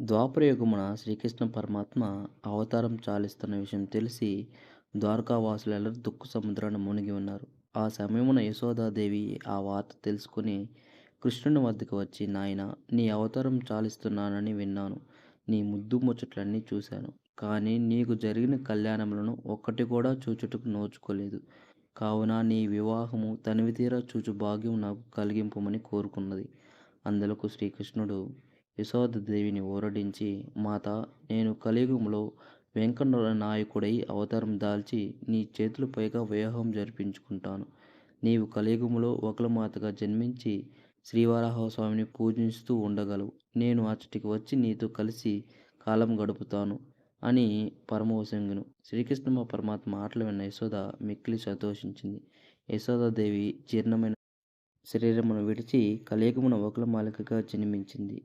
ద్వాపరయుగమున శ్రీకృష్ణ పరమాత్మ అవతారం చాలిస్తున్న విషయం తెలిసి ద్వారకావాసులెల్లరూ దుఃఖ సముద్రాన్ని మునిగి ఉన్నారు. ఆ సమయమున యశోదాదేవి ఆ వార్త తెలుసుకుని కృష్ణుని వద్దకు వచ్చి నాయన నీ అవతారం చాలిస్తున్నానని విన్నాను. నీ ముద్దు ముచ్చట్లన్నీ చూశాను. కానీ నీకు జరిగిన కళ్యాణములను ఒక్కటి కూడా చూచుటకు నోచుకోలేదు. కావున నీ వివాహము తనివితీరా చూచు భాగ్యం నాకు కలిగింపమని కోరుకున్నది. అందులకు శ్రీకృష్ణుడు యశోదాదేవిని ఊరడించి మాత నేను కలియుగంలో వెంకన్న నాయకుడై అవతారం దాల్చి నీ చేతులపైగా వివాహం జరిపించుకుంటాను. నీవు కలియుగములో ఒకలమాతగా జన్మించి శ్రీవారాహస్వామిని పూజిస్తూ ఉండగలవు. నేను అచ్చటికి వచ్చి నీతో కలిసి కాలం గడుపుతాను అని పరమవశించెను. శ్రీకృష్ణ పరమాత్మ మాటలు విన్న యశోద మిక్కిలి సంతోషించింది. యశోదాదేవి జీర్ణమైన శరీరమును విడిచి కలియుగమున వకుళమాలికగా జన్మించింది.